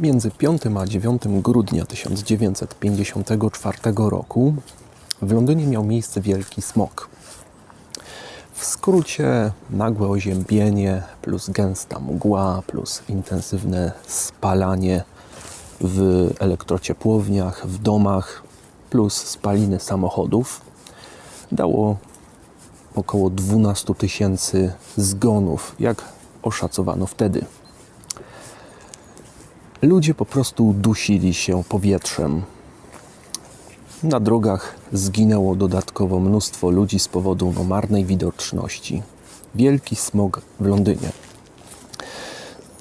Między 5 a 9 grudnia 1954 roku w Londynie miał miejsce wielki smog. W skrócie nagłe oziębienie plus gęsta mgła plus intensywne spalanie w elektrociepłowniach, w domach plus spaliny samochodów dało około 12 tysięcy zgonów, jak oszacowano wtedy. Ludzie po prostu dusili się powietrzem. Na drogach zginęło dodatkowo mnóstwo ludzi z powodu marnej widoczności. Wielki smog w Londynie.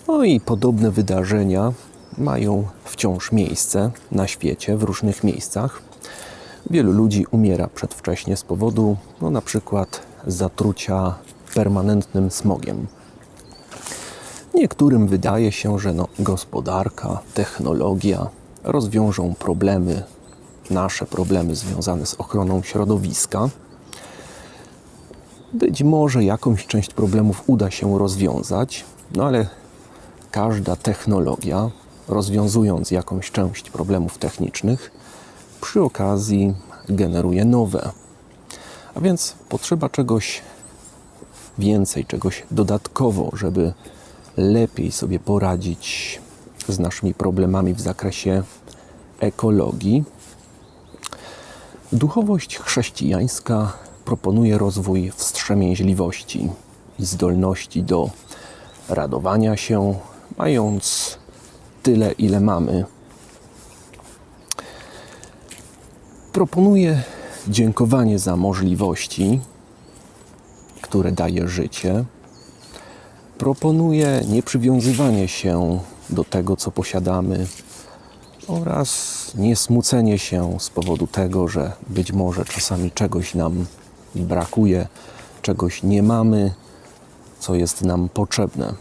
No i podobne wydarzenia mają wciąż miejsce na świecie, w różnych miejscach. Wielu ludzi umiera przedwcześnie z powodu no, na przykład zatrucia permanentnym smogiem. Niektórym wydaje się, że no, gospodarka, technologia rozwiążą problemy, nasze problemy związane z ochroną środowiska. Być może jakąś część problemów uda się rozwiązać, no ale każda technologia, rozwiązując jakąś część problemów technicznych, przy okazji generuje nowe. A więc potrzeba czegoś więcej, czegoś dodatkowo, żeby lepiej sobie poradzić z naszymi problemami w zakresie ekologii. Duchowość chrześcijańska proponuje rozwój wstrzemięźliwości i zdolności do radowania się, mając tyle, ile mamy. Proponuje dziękowanie za możliwości, które daje życie. Proponuje nieprzywiązywanie się do tego, co posiadamy, oraz niesmucenie się z powodu tego, że być może czasami czegoś nam brakuje, czegoś nie mamy, co jest nam potrzebne.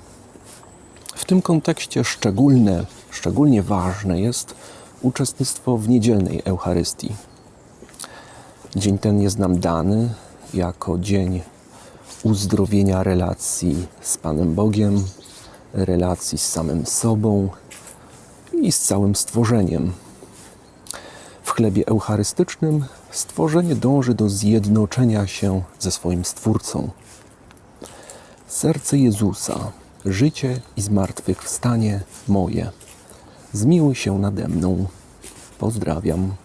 W tym kontekście szczególne, szczególnie ważne jest uczestnictwo w niedzielnej Eucharystii. Dzień ten jest nam dany jako dzień uzdrowienia relacji z Panem Bogiem, relacji z samym sobą i z całym stworzeniem. W chlebie eucharystycznym stworzenie dąży do zjednoczenia się ze swoim Stwórcą. Serce Jezusa, życie i zmartwychwstanie moje, zmiłuj się nade mną. Pozdrawiam.